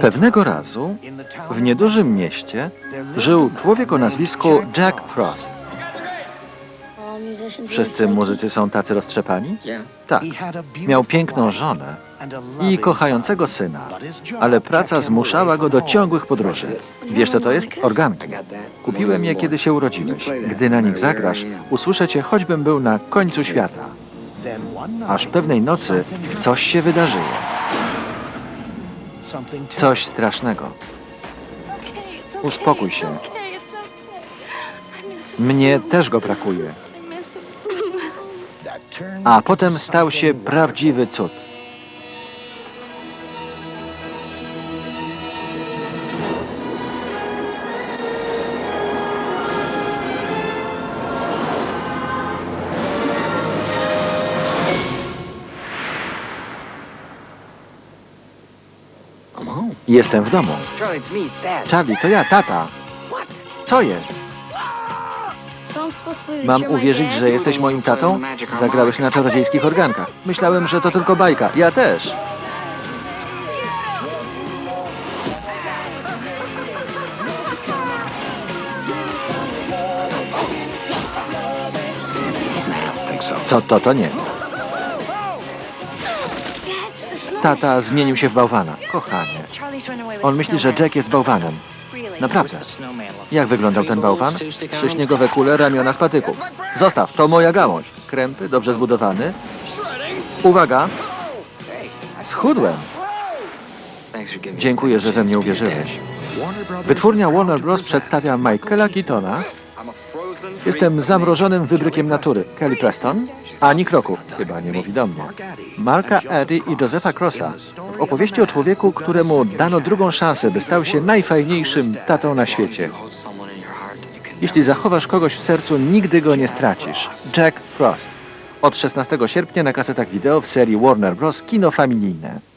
Pewnego razu w niedużym mieście żył człowiek o nazwisku Jack Frost. Wszyscy muzycy są tacy roztrzepani? Tak. Miał piękną żonę i kochającego syna, ale praca zmuszała go do ciągłych podróży. Wiesz co to jest? Organki. Kupiłem je, kiedy się urodziłeś. Gdy na nich zagrasz, usłyszę cię, choćbym był na końcu świata. Aż pewnej nocy coś się wydarzyło. Coś strasznego. Uspokój się. Mnie też go brakuje. A potem stał się prawdziwy cud. Jestem w domu. Charlie, to ja, tata. Co jest? Mam uwierzyć, że jesteś moim tatą? Zagrałeś na czarodziejskich organkach. Myślałem, że to tylko bajka. Ja też. Co to, to nie. Tata zmienił się w bałwana. Kochanie. On myśli, że Jack jest bałwanem. Naprawdę. Jak wyglądał ten bałwan? Trzy śniegowe kule, ramiona z patyków. Zostaw, to moja gałąź. Krępy, dobrze zbudowany. Uwaga, schudłem. Dziękuję, że we mnie uwierzyłeś. Wytwórnia Warner Bros. przedstawia Michaela Keatona. Jestem zamrożonym wybrykiem natury. Kelly Preston. Ani kroków, chyba nie mówi do mnie. Marka Eddie i Josepha Crossa. W opowieści o człowieku, któremu dano drugą szansę, by stał się najfajniejszym tatą na świecie. Jeśli zachowasz kogoś w sercu, nigdy go nie stracisz. Jack Frost. Od 16 sierpnia na kasetach wideo w serii Warner Bros. Kino familijne.